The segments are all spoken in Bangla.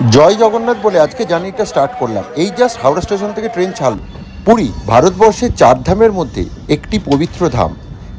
জয় জগন্নাথ বলে আজকে জার্নিটা স্টার্ট করলাম। এই জাস্ট হাওড়া স্টেশন থেকে ট্রেন ছাড়ল। পুরী, ভারতবর্ষের চার ধামের মধ্যে একটি পবিত্র ধাম।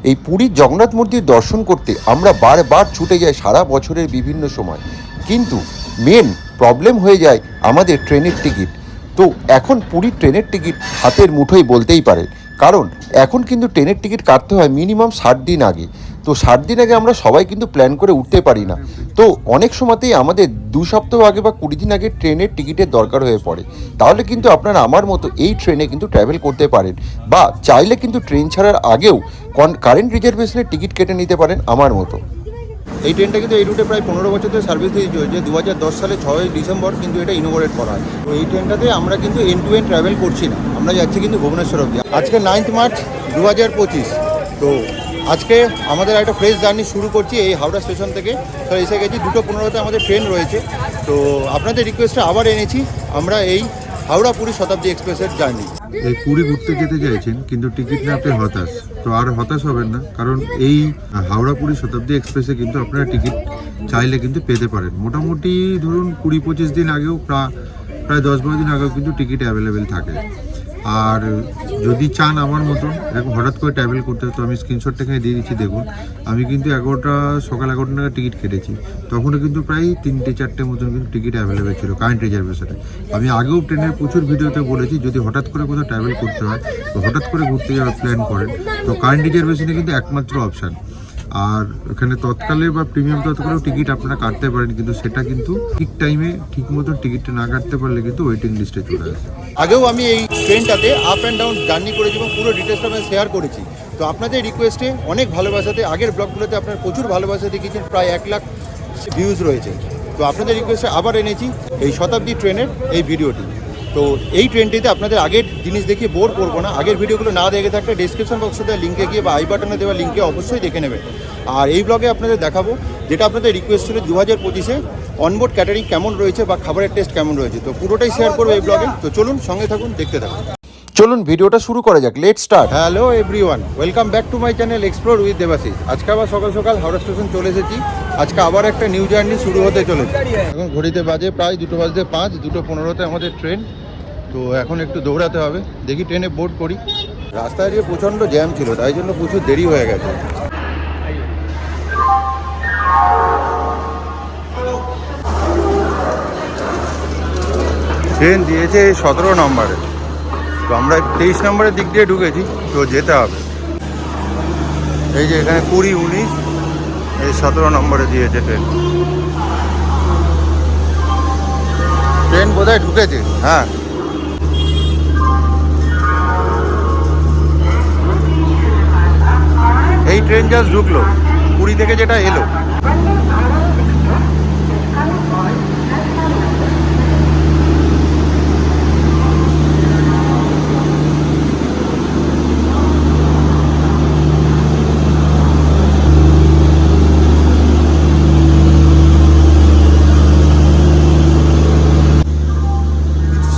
এই পুরীর জগন্নাথ মূর্তির দর্শন করতে আমরা বারবার ছুটে যাই সারা বছরের বিভিন্ন সময়। কিন্তু মেন প্রবলেম হয়ে যায় আমাদের ট্রেনের টিকিট তো এখন পুরীর ট্রেনের টিকিট হাতের মুঠোই বলতেই পারে কারণ এখন কিন্তু ট্রেনের টিকিট কাটতে হয় মিনিমাম ষাট দিন আগে। তো সাত দিন আগে আমরা সবাই কিন্তু প্ল্যান করে উঠতে পারি না। তো অনেক সময়তেই আমাদের দু সপ্তাহ আগে বা কুড়ি দিন আগে ট্রেনের টিকিটের দরকার হয়ে পড়ে। তাহলে কিন্তু আপনারা আমার মতো এই ট্রেনে কিন্তু ট্র্যাভেল করতে পারেন বা চাইলে কিন্তু ট্রেন ছাড়ার আগেও কারেন্ট রিজার্ভেশনের টিকিট কেটে নিতে পারেন আমার মতো। এই ট্রেনটা কিন্তু এই রুটে প্রায় পনেরো বছর ধরে সার্ভিস দিয়ে চলছে দু হাজার দশ সালে ছয় ডিসেম্বর কিন্তু এটা ইনোভেট করা হয়। তো এই ট্রেনটাতে আমরা কিন্তু এন টু এন ট্রাভেল করছি না। আমরা যাচ্ছি কিন্তু ভুবনেশ্বর অব্দি আজকে নাইন্থ মার্চ দু হাজার পঁচিশ। তো আজকে আমাদের একটা ফ্রেশ জার্নি শুরু করছি এই হাওড়া স্টেশন থেকে। তো এসে গেছি, দুটো পনেরোতে আমাদের ট্রেন রয়েছে। তো আপনাদের রিকোয়েস্টে আবার এনেছি, আমরা এই হাওড়া পুরী শতাব্দী এক্সপ্রেসের জার্নি এই পুরী ঘুরতে যেতে চাইছেন, কিন্তু টিকিট না পেয়ে হতাশ। তো আর হতাশ হবেন না, কারণ এই হাওড়া পুরী শতাব্দী এক্সপ্রেসে কিন্তু আপনারা টিকিট চাইলে কিন্তু পেতে পারেন। মোটামুটি ধরুন কুড়ি পঁচিশ দিন আগেও প্রায় প্রায় দশ বারো দিন আগেও কিন্তু টিকিট অ্যাভেলেবেল থাকে। আর যদি চান আমার মতন, এরকম হঠাৎ করে ট্রাভেল করতে, তো আমি স্ক্রিনশটটা এখানে দিয়ে দিচ্ছি, দেখুন। আমি কিন্তু এগারোটা, সকাল এগারোটা নাগাদ টিকিট কেটেছি। তখনও কিন্তু প্রায় তিনটে, চারটে মতন কিন্তু টিকিট অ্যাভেলেবেল ছিল কারেন্ট রিজার্ভেশনে আমি আগেও ট্রেনের প্রচুর ভিডিওতে বলেছি, যদি হঠাৎ করে কোথাও ট্রাভেল করতে হয়, তো হঠাৎ করে ঘুরতে যাওয়ার প্ল্যান করেন। তো কারেন্ট রিজার্ভেশনে কিন্তু একমাত্র অপশান আর এখানে তৎকালে বা প্রিমিয়াম তৎকালেও টিকিট আপনারা কাটতে পারেন, কিন্তু সেটা কিন্তু ঠিক টাইমে ঠিক মতো টিকিটটা না কাটতে পারলে কিন্তু ওয়েটিং লিস্টে চলে আসে। আগেও আমি এই ট্রেনটাতে আপ অ্যান্ড ডাউন জার্নি করেছি এবং পুরো ডিটেলসটা আমি শেয়ার করেছি। তো আপনাদের রিকোয়েস্টে অনেক ভালোবাসাতে, আগের ব্লগগুলোতে আপনার প্রচুর ভালোবাসা দেখিয়েছেন প্রায় এক লাখ ভিউজ রয়েছে। তো আপনাদের রিকোয়েস্টে আবার এনেছি এই শতাব্দী ট্রেনের এই ভিডিওটি তো এই ট্রেনটিতে আপনাদের আগের জিনিস দেখিয়ে বোর করব না। আগের ভিডিওগুলো না দেখে থাকলে ডিসক্রিপশন বক্সে দেওয়া লিঙ্কে গিয়ে বা আই বাটনে দেওয়া লিঙ্কে অবশ্যই দেখে নেবেন। আর এই ব্লগে আপনাদের দেখাবো, যেটা আপনাদের রিকোয়েস্ট ছিল দু হাজার পঁচিশে অনবোর্ড ক্যাটারিং কেমন রয়েছে বা খাবারের টেস্ট কেমন রয়েছে। তো পুরোটাই শেয়ার করব এই ব্লগে তো চলুন সঙ্গে থাকুন, দেখতে থাকুন। চলুন ভিডিওটা শুরু করা যাক let start hello everyone welcome back to my channel explore with Debashis আজকে আবার সকাল সকাল হাওড়া স্টেশন চলে এসেছি। আজকে আবার একটা নিউ জার্নি শুরু হতে চলেছে। এখন ঘড়িতে বাজে প্রায় দুটো বাজতে পাঁচ, দুটো পনেরোতে আমাদের ট্রেন তো এখন একটু দৌড়াতে হবে। দেখি ট্রেনে বোর্ড করি। রাস্তায় যে প্রচণ্ড জ্যাম ছিল, তাই জন্য প্রচুর দেরি হয়ে গেছে। ট্রেন দিয়েছে সতেরো নম্বরে। তো আমরা তেইশ নম্বরের দিক দিয়ে ঢুকেছি, তো যেতে হবে। এই যে এখানে কুড়ি, উনিশ, এই সতেরো নম্বরে দিয়েছে ট্রেন। ট্রেন বোধহয় ঢুকেছে হ্যাঁ। এই ট্রেন জাস্ট ঢুকলো পুরী থেকে যেটা এলো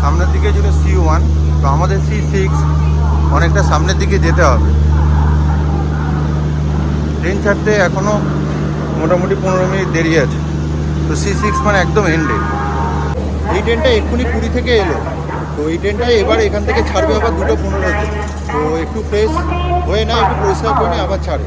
সামনের দিকে ছিল সি ওয়ান তো আমাদের সি সিক্স অনেকটা সামনের দিকে যেতে হবে। ট্রেন ছাড়তে এখনও মোটামুটি পনেরো মিনিট দেরি আছে। তো সি সিক্স মানে একদম এন্ডে এই ট্রেনটা এক্ষুনি পুরী থেকে এলো। তো এই ট্রেনটাই এবার এখান থেকে ছাড়বে আবার দুটো পনেরোতে তো। একটু ফ্রেশ হয়ে না, একটু পরিষ্কার করে আবার ছাড়ে।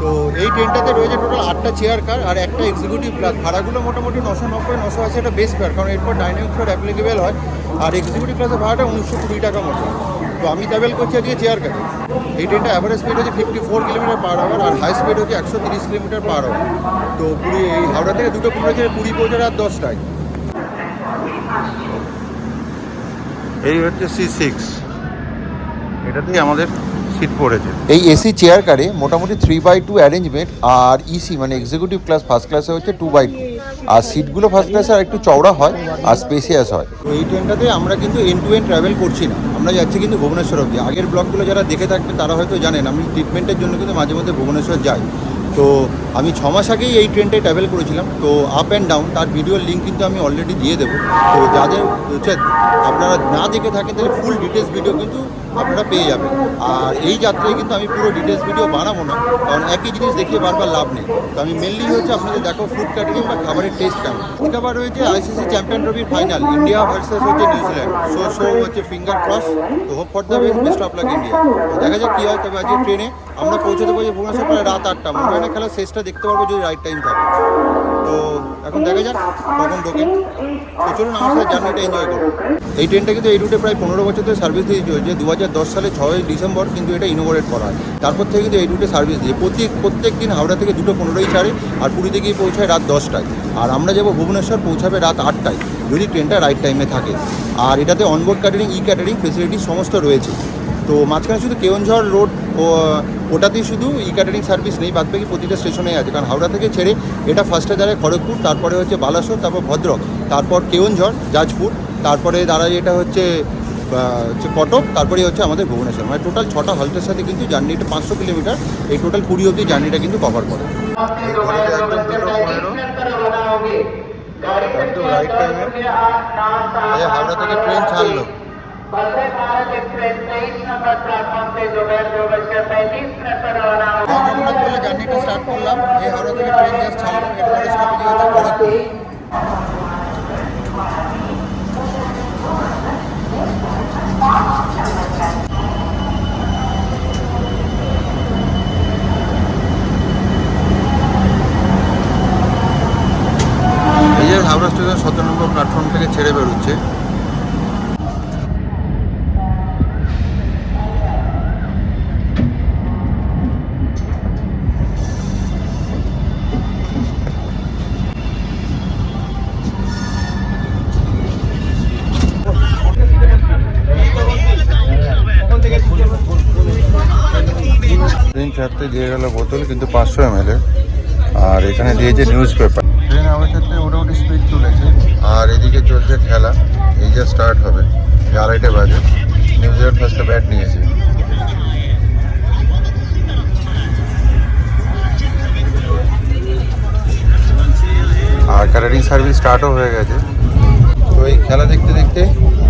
তো এই ট্রেনটাতে রয়েছে টোটাল আটটা চেয়ার কার আর একটা এক্সিকিউটিভ ক্লাস ভাড়াগুলো মোটামুটি নশো নব্বই, নশো আছে একটা বেস্ট ফেয়ার কারণ এরপর ডাইনামিক ফেয়ার অ্যাপ্লিকেবেল হয়। আর এক্সিকিউটিভ ক্লাসের ভাড়াটা উনিশশো কুড়ি টাকা মতো। তো আমি ট্রাভেল করছি আজকে চেয়ার কারে এই ট্রেনটা অ্যাভারেজ স্পিড হচ্ছে fifty four kilometre per hour আর হাই স্পিড হচ্ছে একশো তিরিশ কিলোমিটার পার আওয়ার তো পুরী এই হাওড়া থেকে দুটো পনেরো পুরী পৌঁছে রাত দশটায়। এই হচ্ছে সি সিক্স এটাতেই আমাদের সিট পড়েছে। এই এসি চেয়ার কারে মোটামুটি থ্রি বাই টু অ্যারেঞ্জমেন্ট আর ইসি মানে এক্সিকিউটিভ ক্লাস ফার্স্ট ক্লাসে হচ্ছে টু বাই টু আর সিটগুলো ফার্স্ট ক্লাসে আর একটু চওড়া হয় আর স্পেসিয়াস হয়। তো এই ট্রেনটাতে আমরা কিন্তু এন টু এন ট্রাভেল করছি না। আমরা যাচ্ছি কিন্তু ভুবনেশ্বর অব্দি আগের ব্লগগুলো যারা দেখে থাকবে, তারা হয়তো জানেন, আমি ট্রিটমেন্টের জন্য কিন্তু মাঝে মধ্যে ভুবনেশ্বর যাই। তো আমি ছ মাস আগেই এই ট্রেনটায় ট্রাভেল করেছিলাম, তো আপ অ্যান্ড ডাউন তার ভিডিওর লিঙ্ক কিন্তু আমি অলরেডি দিয়ে দেবো। তো যাদের আপনারা না দেখে থাকেন, তাহলে ফুল ডিটেলস ভিডিও কিন্তু আপনারা পেয়ে যাবেন। আর এই যাত্রায় কিন্তু আমি পুরো ডিটেলস ভিডিও বানাবো না, কারণ একই জিনিস দেখিয়ে বারবার লাভ নেই। তো আমি মেনলি হচ্ছে আপনাদের দেখো ফুড ক্যাটারিং বা খাবারের টেস্ট কেমন। আবার রয়েছে আইসিসি চ্যাম্পিয়ন ট্রফির ফাইনাল ইন্ডিয়া ভার্সেস হচ্ছে নিউজিল্যান্ড সো সো হচ্ছে ফিঙ্গার ক্রস তো hope for the best of luck India দেখা যাক কী হয়, তবে আজকে ট্রেনে আমরা পৌঁছতে পারছি ভুবনেশ্বর প্রায় রাত আটটা। মনে হয় না খেলার শেষটা দেখতে পারব যদি রাইট টাইম থাকে। তো এখন দেখা যাক, কখন ঢোকে। তো চলুন, আমার জার্নিটা এনজয় করব এই ট্রেনটা কিন্তু এই রুটে প্রায় পনেরো বছর ধরে সার্ভিস দিয়ে চলছে। দু হাজার দশ সালে ছয়ই ডিসেম্বর কিন্তু এটা ইনোভেট করা হয়। তারপর থেকে কিন্তু এই রুটে সার্ভিস দিয়ে প্রত্যেক প্রত্যেক দিন হাওড়া থেকে দুটো পনেরোই ছাড়ে আর পুরীতে গিয়ে পৌঁছায় রাত দশটায়। আর আমরা যাব ভুবনেশ্বর, পৌঁছাবে রাত আটটায়, যদি ট্রেনটা রাইট টাইমে থাকে। আর এটাতে onboard catering e catering facility সমস্ত রয়েছে। তো মাঝখানে শুধু কেওনঝড় রোড ওটাতেই শুধু ই ক্যাটারিং সার্ভিস নেই বাদ বাকি প্রতিটা স্টেশনেই আছে। কারণ হাওড়া থেকে ছেড়ে এটা ফার্স্টে দাঁড়ায় খড়গপুর তারপরে হচ্ছে বালাসোর তারপর ভদ্রক তারপর কেওনঝড় যাজপুর তারপরে দাঁড়ায় এটা হচ্ছে হচ্ছে কটক তারপরে হচ্ছে আমাদের ভুবনেশ্বর। মানে টোটাল ছটা হল্টের সাথে কিন্তু জার্নিটা পাঁচশো কিলোমিটার এই টোটাল কুড়ি অবধি জার্নিটা কিন্তু কভার করে। হাওড়া থেকে ট্রেন ছাড়লো। वंदे भारत एक्सप्रेस तेईस नंबर प्लेटफॉर्म से दोपहर दो बजकर पैंतीस मिनट पर रवाना होगा জগন্নাথ বলে জার্নিটা স্টার্ট করলাম এই হাওড়া থেকে ট্রেন জাস্ট ছাড়লো এরপরে স্টপেজ হচ্ছে খড়গপুর ছাড়তে দিয়ে গেল বোতল কিন্তু পাঁচশো এম আর এখানে দিয়েছে নিউজ পেপার। ট্রেন আমার ক্ষেত্রে মোটামুটি স্পিড তুলেছে। আর এদিকে চলছে খেলা। এই যে স্টার্ট হবে আড়াইটে বাজে। নিউজিল্যান্ড ফার্স্টে ব্যাট নিয়েছে। আর ক্যাটারিং সার্ভিস স্টার্টও হয়ে গেছে। তো এই খেলা দেখতে দেখতে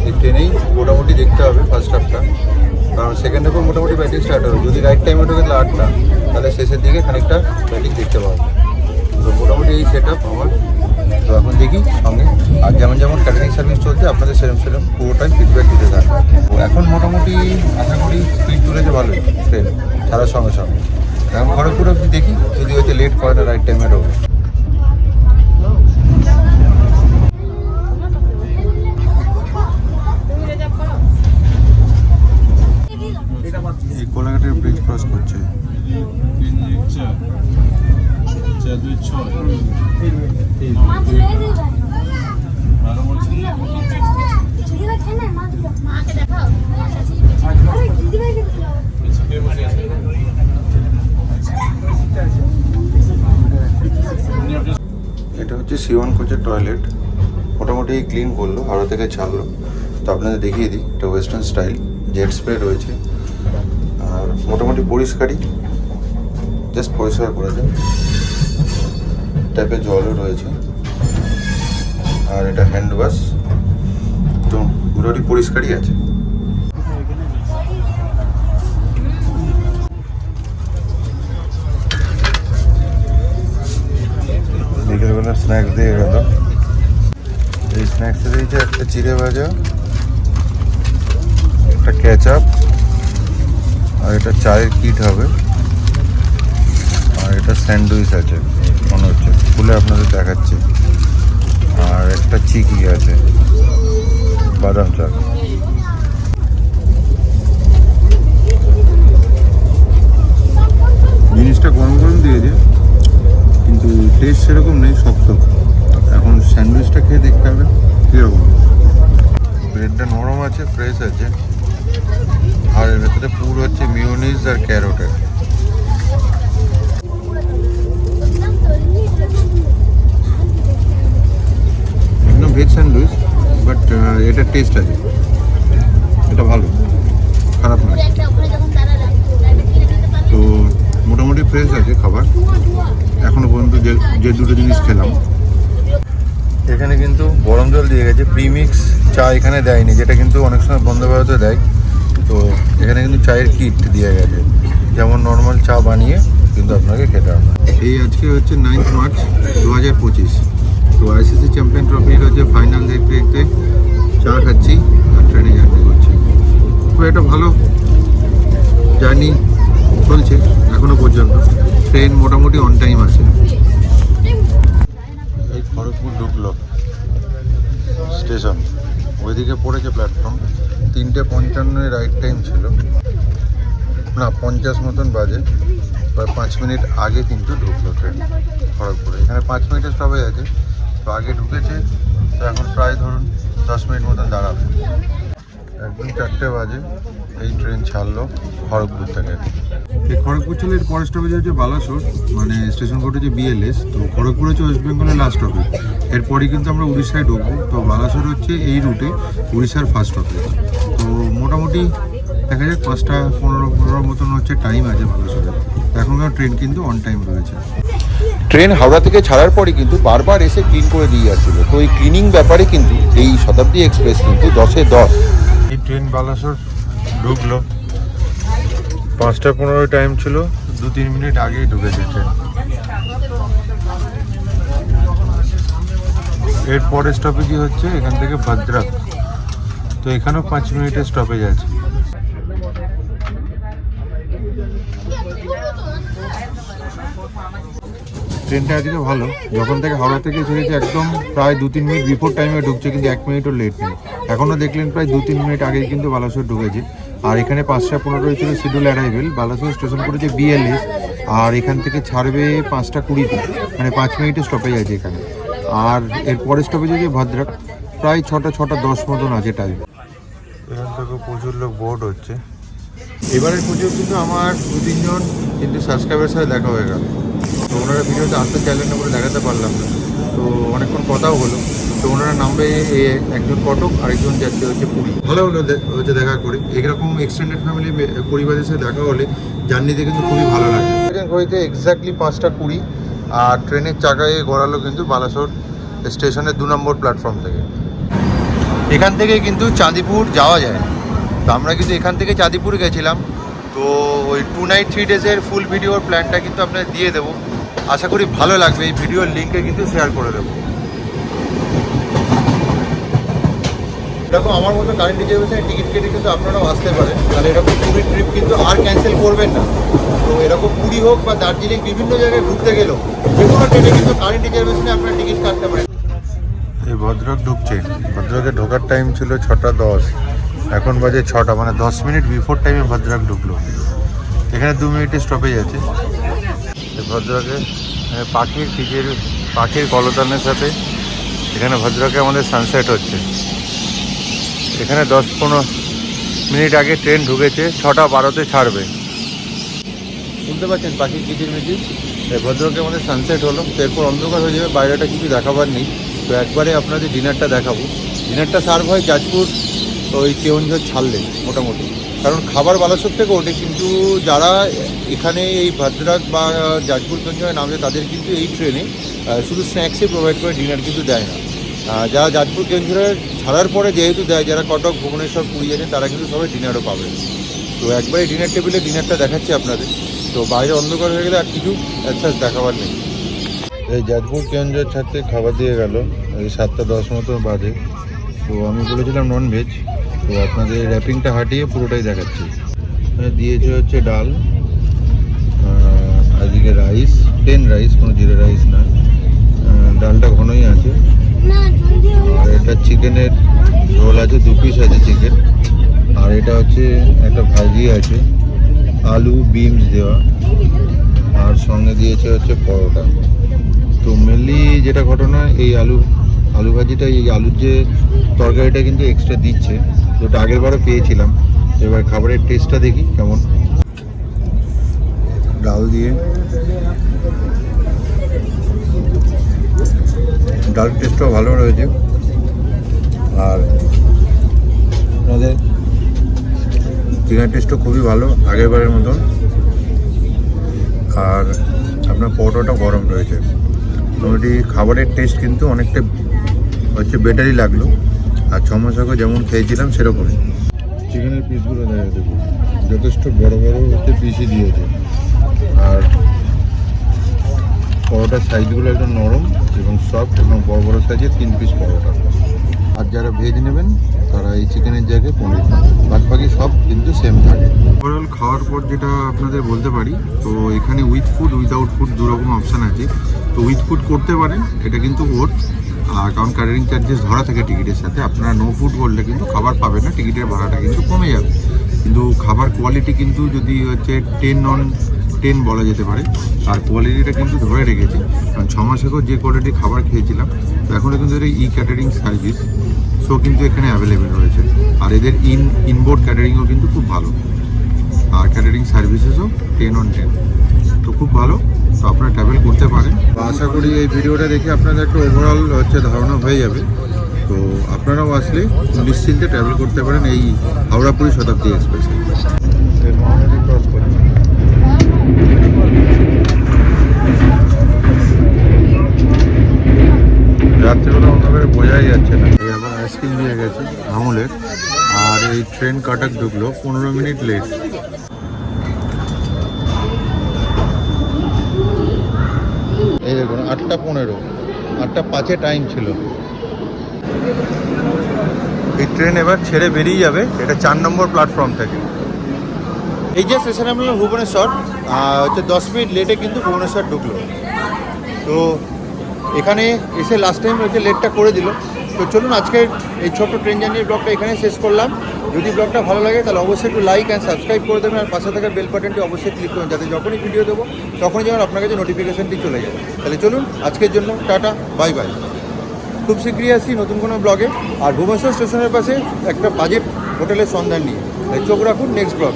এই ট্রেনেই মোটামুটি দেখতে হবে ফার্স্ট হাফটা কারণ সেকেন্ড হাফে মোটামুটি ব্যাটিং স্টার্ট হবে। যদি রাইট টাইমে ঢোকে তাহলে আটটা। তাহলে শেষের দিকে খানিকটা ব্যাটিং দেখতে পাবো। তো মোটামুটি এই সেট আপ আমার। তো এখন দেখি সঙ্গে। আর যেমন যেমন ক্যাটারিং সার্ভিস চলছে, আপনাদের সেরম সেরম পুরোটাই ফিডব্যাক দিতে থাকবে তো এখন মোটামুটি আশা করি স্পিড তুলেছে ভালোই। ট্রেন ছাড়ার সঙ্গে সঙ্গে। এখন খড়গপুর অব্দি দেখি, যদি হচ্ছে লেট করে রাইট টাইমে ঢোকে এই কোলাঘাটের ব্রিজ করছে। এটা হচ্ছে সিওয়ান কোচের টয়লেট মোটামুটি ক্লিন করল হাওড়া থেকে ছাড়লো। তো আপনাদের দেখিয়ে দিই, এটা ওয়েস্টার্ন স্টাইল জেট স্প্রে রয়েছে। মোটামুটি পরিষ্কারই। জাস্ট পরিষ্কার করে দেয় টাইপের জলও রয়েছে। আর এটা হ্যান্ড ওয়াশ তো মোটামুটি পরিষ্কারই আছে। বিকেলবেলা স্ন্যাক্স দিয়ে গেল। এই স্ন্যাক্সে দিয়েছে একটা চিড়ে ভাজা, একটা ক্যাচআপ আর এটা চায়ের কিট হবে। আর এটা স্যান্ডউইচ আছে, মনে হচ্ছে। খুলে আপনাদের দেখাচ্ছি। আর একটা চিকি আছে, বাদাম চা। জিনিসটা গরম গরম দিয়েছে কিন্তু টেস্ট সেরকম নেই, শক্ত। এখন স্যান্ডউইচটা খেয়ে দেখতে হবে, কীরকম। ব্রেডটা নরম আছে ফ্রেশ আছে। আর এর ভেতরে পুর হচ্ছে মিউনিস আর ক্যারোটের ভেজ স্যান্ডউইচ, বাট এটা টেস্ট আছে। এটা ভালো, খারাপ নয়। তো মোটামুটি ফ্রেশ আছে খাবার। এখনও পর্যন্ত যে যে দুটো জিনিস খেলাম। এখানে কিন্তু গরম জল দিয়ে গেছে প্রিমিক্স চা এখানে দেয়নি, যেটা কিন্তু অনেক সময় বন্ধ ভারতে দেয়। তো এখানে কিন্তু চায়ের কিট দিয়ে গেছে। যেমন নর্মাল চা বানিয়ে কিন্তু আপনাকে খেতে হবে। এই আজকে হচ্ছে নাইন্থ মার্চ দু হাজার পঁচিশ। তো আইসিসি চ্যাম্পিয়ন ট্রফির হচ্ছে ফাইনাল দেখতে দেখতে চা খাচ্ছি আর ট্রেনে জার্নি করছি। তো এটা ভালো জার্নি চলছে এখনও পর্যন্ত। ট্রেন মোটামুটি অন টাইম আছে। এই খড়গপুর ঢুকলো। স্টেশন ওইদিকে পড়েছে প্ল্যাটফর্ম তিনটে পঞ্চান্নই রাইট টাইম ছিল। না, পঞ্চাশ মতন বাজে। প্রায় পাঁচ মিনিট আগে কিন্তু ঢুকলো ট্রেন খড়গপুরে। এখানে পাঁচ মিনিটের স্টপেজ আছে তো আগে ঢুকেছে, তো এখন প্রায় ধরুন দশ মিনিট মতন দাঁড়াবে। একদম চারটে বাজে। এই ট্রেন ছাড়লো খড়গপুর থেকে। এই খড়গপুর ছিল এর পরের স্টপেজ হচ্ছে বালাসোর মানে স্টেশন কোড হচ্ছে বিএলএস তো খড়গপুর হচ্ছে ওয়েস্ট বেঙ্গলের লাস্ট স্টপেজ এরপরে কিন্তু আমরা উড়িষ্যায় ঢুকবো তো বালাসোর হচ্ছে এই রুটে উড়িষ্যার ফার্স্ট স্টপেজ তো মোটামুটি দেখা যাক পাঁচটা পনেরো পনেরো মতন হচ্ছে টাইম আছে বালাসোরে এখনকার ট্রেন কিন্তু অন টাইম রয়েছে। ট্রেন হাওড়া থেকে ছাড়ার পরে কিন্তু বারবার এসে ক্লিন করে দিয়ে যাচ্ছিল। তো এই ক্লিনিং ব্যাপারে কিন্তু এই শতাব্দী এক্সপ্রেস কিন্তু দশে দশ ট্রেন বালাসোর ঢুকলো। পাঁচটা পনেরো টাইম ছিল, দু তিন মিনিট আগেই ঢুকেছে ট্রেন এর পরের স্টপেজই হচ্ছে এখান থেকে ভদ্রাক। তো এখানেও পাঁচ মিনিটের স্টপেজ আছে। ট্রেনটা আজকে ভালো। যখন থেকে হাওড়া থেকে ছেড়েছে, একদম প্রায় দু তিন মিনিট বিফোর টাইমে ঢুকছে, কিন্তু এক মিনিটও লেট নেই। এখনও দেখলেন প্রায় দু তিন মিনিট আগেই কিন্তু বালাসোর ঢুকেছে। আর এখানে পাঁচটা পনেরোই ছিল শিডিউল অ্যারাইভেল বালাসোর স্টেশন করেছে বিএলএস আর এখান থেকে ছাড়বে পাঁচটা কুড়িতে মানে পাঁচ মিনিটের স্টপেজ আছে এখানে। আর এর পরের স্টপেজ আছে ভদ্রাক। প্রায় ছটা ছটা দশ মতন আছে টাইম এখান থেকে প্রচুর লোক বোর্ড হচ্ছে। এবারের পুজো কিন্তু আমার দু তিনজন কিন্তু সাবস্ক্রাইবারের সাথে দেখা হয়ে গেল। তো ওনারা ভিডিওতে আসতে না বলে দেখাতে পারলাম না। তো অনেকক্ষণ কথাও হলো। তো ওনারা নামবে এ একজন কটক আরেকজন যাচ্ছে হচ্ছে পুরী। ভালো হলো হচ্ছে দেখা করে। এরকম এক্সটেন্ডেড ফ্যামিলি পরিবারের সাথে দেখা হলে জার্নিতে কিন্তু খুবই ভালো লাগে। হইতে এক্স্যাক্টলি পাঁচটা কুড়ি আর ট্রেনের চাকায় গড়ালো কিন্তু বালাসোর স্টেশনের দু নম্বর প্ল্যাটফর্ম থেকে। এখান থেকে কিন্তু চাঁদিপুর যাওয়া যায়। তো আমরা কিন্তু এখান থেকে চাঁদিপুর গেছিলাম। তো ওই টু নাইট থ্রি ডেজের ফুল ভিডিওর প্ল্যানটা কিন্তু আপনাদের দিয়ে দেবো। আশা করি ভালো লাগবে। এই ভিডিওর লিঙ্কে কিন্তু শেয়ার করে দেবো। এরকম আমার মতো কারেন্ট রিজার্ভেশনের টিকিট কেটে কিন্তু আপনারাও আসতে পারেন। তাহলে এরকম পুরী ট্রিপ কিন্তু আর ক্যান্সেল করবেন না। তো এরকম পুরী হোক বা দার্জিলিং বিভিন্ন জায়গায় ঘুরতে গেলেও যে কোনো ট্রেনে কিন্তু কারেন্ট রিজার্ভেশনে আপনারা টিকিট কাটতে পারেন। এই ভদ্রক ঢুকছে। ভদ্রকে ঢোকার টাইম ছিল ছটা দশ। এখন বাজে ছটা মানে দশ মিনিট বিফোর টাইমে ভদ্রক ঢুকলো। এখানে দু মিনিটের স্টপেজ আছে। ভদ্রকে পাখির কিচের পাখির কলতানের সাথে এখানে ভদ্রকে আমাদের সানসেট হচ্ছে। এখানে দশ পনেরো মিনিট আগে ট্রেন ঢুকেছে, ছটা বারোতে ছাড়বে। শুনতে পাচ্ছেন পাখির কিচির মিচির ভদ্রকে আমাদের সানসেট হলো, তো এরপর অন্ধকার হয়ে যাবে, বাইরেটা কিছু দেখাবার নেই। তো একবারে আপনাদের ডিনারটা দেখাবো। ডিনারটা সার্ভ হয় যাজপুর, ওই কেউনঝড় ছাড়লে, মোটামুটি। কারণ খাবার বালাসোর থেকে ওঠে, কিন্তু যারা এখানে এই ভদ্রাক বা যাজপুর কেউনঝড়ে নামে, তাদের কিন্তু এই ট্রেনে শুধু স্ন্যাক্সই প্রোভাইড করে ডিনার কিন্তু দেয় না। যারা যাজপুর কেন্দ্রে ছাড়ার পরে যেহেতু দেয়, যারা কটক, ভুবনেশ্বর, পুরী জানেন তারা কিন্তু সবাই ডিনারও পাবে। তো একবারে ডিনার টেবিলে ডিনারটা দেখাচ্ছি আপনাদের। তো বাইরে অন্ধকার হয়ে গেলে আর কিছু অ্যাসাস দেখাবার নেই। এই যাজপুর কেন্দ্রের ছাড়তে খাবার দিয়ে গেল, এই সাতটা দশ মতো বাজে। তো আমি বলেছিলাম নন ভেজ তো আপনাদের র্যাপিংটা হাটিয়ে পুরোটাই দেখাচ্ছি। এখানে দিয়েছে হচ্ছে ডাল আজকে রাইস প্লেন রাইস কোনো জিরা রাইস না। ডালটা ঘনই আছে। আর এটা চিকেনের রোল আছে, দু পিস আছে চিকেন আর এটা হচ্ছে একটা ভাজি আছে, আলু বিমস দেওয়া। আর সঙ্গে দিয়েছে হচ্ছে পরোটা। তো মেনলি যেটা ঘটনা, এই আলু আলু ভাজিটা, এই আলুর যে তরকারিটা কিন্তু এক্সট্রা দিচ্ছে। ওটা আগের বারও পেয়েছিলাম। এবার খাবারের টেস্টটা দেখি কেমন। ডাল দিয়ে। ডাল টেস্টটাও ভালো রয়েছে। আর আপনাদের চিকেন টেস্টও খুবই ভালো আগের বারের মতন। আর আপনার পরোটাটা গরম রয়েছে। মোটামুটি খাবারের টেস্ট কিন্তু অনেকটা হচ্ছে বেটারই লাগল। আর ছ মাস আগে যেমন খেয়েছিলাম সেরকমই। চিকেনের পিসগুলো দেখা দেখুন যথেষ্ট বড় বড় হচ্ছে পিসই দিয়েছে। আর পরোটার সাইজগুলো একদম নরম এবং সফট এবং বড় বড় সাইজের তিন পিস পরোটা। আর যারা ভেজ নেবেন তারা এই চিকেনের জায়গায় পনির বাদ বাকি সব কিন্তু সেম থাকে। ওভারঅল খাওয়ার পর যেটা আপনাদের বলতে পারি তো এখানে উইথ ফুড উইদাউট ফুড দু রকম অপশান আছে। তো উইথ ফুড করতে পারেন এটা কিন্তু ওর কারণ ক্যাটারিং চার্জেস ধরা থাকে টিকিটের সাথে। আপনারা নো ফুড করলে কিন্তু খাবার পাবেন না টিকিটের ভাড়াটা কিন্তু কমে যাবে। কিন্তু খাবার কোয়ালিটি কিন্তু যদি হচ্ছে টেন নন টেন বলা যেতে পারে আর কোয়ালিটিটা কিন্তু ধরে রেখেছে। কারণ ছ মাস আগেও যে কোয়ালিটির খাবার খেয়েছিলাম, তো এখনও কিন্তু এর ই ক্যাটারিং সার্ভিস সো কিন্তু এখানে অ্যাভেলেবেল রয়েছে। আর এদের ইন ইনবোর্ড ক্যাটারিংও কিন্তু খুব ভালো। আর ক্যাটারিং সার্ভিসেসও টেন অন টেন তো খুব ভালো। তো আপনারা ট্রাভেল করতে পারেন। আশা করি এই ভিডিওটা দেখে আপনাদের একটা ওভারঅল হচ্ছে ধারণা হয়ে যাবে। তো আপনারাও আসলে নিশ্চিন্তে ট্রাভেল করতে পারেন এই হাওড়াপুরি শতাব্দী এক্সপ্রেসে রাত্রিবেলা অন্ধকারে বোঝাই যাচ্ছে না। এই আবার আইসক্রিম দিয়ে গেছে, আমুলের। আর এই ট্রেন কাটাক ঢুকলো, পনেরো মিনিট লেট এই দেখুন আটটা পনেরো, আটটা পাঁচে টাইম ছিল। এই ট্রেন এবার ছেড়ে বেরিয়ে যাবে, এটা চার নম্বর প্ল্যাটফর্ম থেকে। এই যে স্টেশন আমরা ভুবনেশ্বর হচ্ছে দশ মিনিট লেটে কিন্তু ভুবনেশ্বর ঢুকলো। তো এখানে এসে লাস্ট টাইম হচ্ছে লেটটা করে দিল। তো চলুন আজকের এই ছোট্ট ট্রেন জার্নির ব্লগটা এখানে শেষ করলাম। যদি ব্লগটা ভালো লাগে, তাহলে অবশ্যই একটু লাইক অ্যান্ড সাবস্ক্রাইব করে দেবেন, আর পাশে থাকা বেল বাটনটি অবশ্যই ক্লিক করুন, যাতে যখনই ভিডিও দেবো, তখনই যেমন আপনার কাছে নোটিফিকেশানটি চলে যায়। তাহলে চলুন, আজকের জন্য টাটা বাই বাই খুব শীঘ্রই আসি নতুন কোনো ব্লগে, আর ভুবনেশ্বর স্টেশনের পাশে একটা বাজেট হোটেলের সন্ধান নিয়ে। চোখ রাখুন নেক্সট ব্লগ